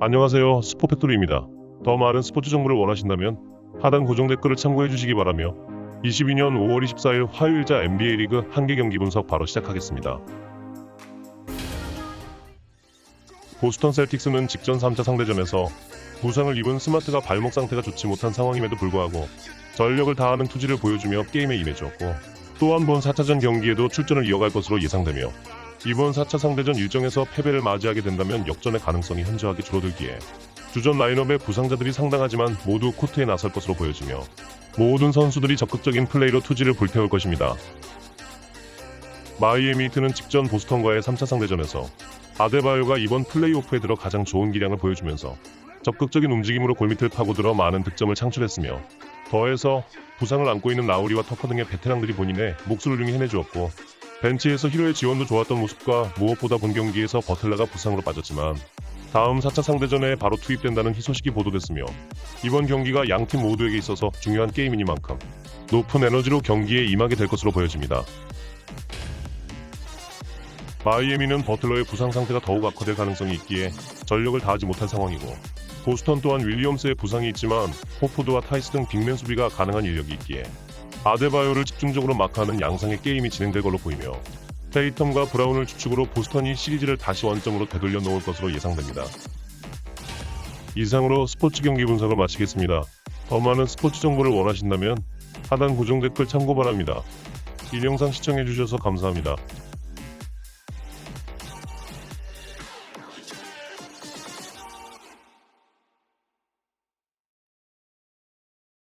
안녕하세요. 스포팩토리입니다. 더 많은 스포츠 정보를 원하신다면 하단 고정 댓글을 참고해 주시기 바라며 22년 5월 24일 화요일자 NBA 리그 한 개 경기 분석 바로 시작하겠습니다. 보스턴 셀틱스는 직전 3차 상대전에서 부상을 입은 스마트가 발목 상태가 좋지 못한 상황임에도 불구하고 전력을 다하는 투지를 보여주며 게임에 임해주었고 또 한 번 4차전 경기에도 출전을 이어갈 것으로 예상되며 이번 4차 상대전 일정에서 패배를 맞이하게 된다면 역전의 가능성이 현저하게 줄어들기에 주전 라인업의 부상자들이 상당하지만 모두 코트에 나설 것으로 보여지며 모든 선수들이 적극적인 플레이로 투지를 불태울 것입니다. 마이애미 히트는 직전 보스턴과의 3차 상대전에서 아데바요가 이번 플레이오프에 들어 가장 좋은 기량을 보여주면서 적극적인 움직임으로 골밑을 파고들어 많은 득점을 창출했으며 더해서 부상을 안고 있는 라우리와 터커 등의 베테랑들이 본인의 융히 해내주었고 벤치에서 히로의 지원도 좋았던 모습과 무엇보다 본 경기에서 버틀러가 부상으로 빠졌지만 다음 4차 상대전에 바로 투입된다는 희소식이 보도됐으며 이번 경기가 양 팀 모두에게 있어서 중요한 게임이니만큼 높은 에너지로 경기에 임하게 될 것으로 보여집니다. 마이애미는 버틀러의 부상 상태가 더욱 악화될 가능성이 있기에 전력을 다하지 못한 상황이고 보스턴 또한 윌리엄스의 부상이 있지만 호푸드와 타이스 등 빅맨 수비가 가능한 인력이 있기에 아데바요를 집중적으로 마크하는 양상의 게임이 진행될 걸로 보이며 테이텀과 브라운을 주축으로 보스턴이 시리즈를 다시 원점으로 되돌려 놓을 것으로 예상됩니다. 이상으로 스포츠 경기 분석을 마치겠습니다. 더 많은 스포츠 정보를 원하신다면 하단 고정 댓글 참고 바랍니다. 이 영상 시청해주셔서 감사합니다.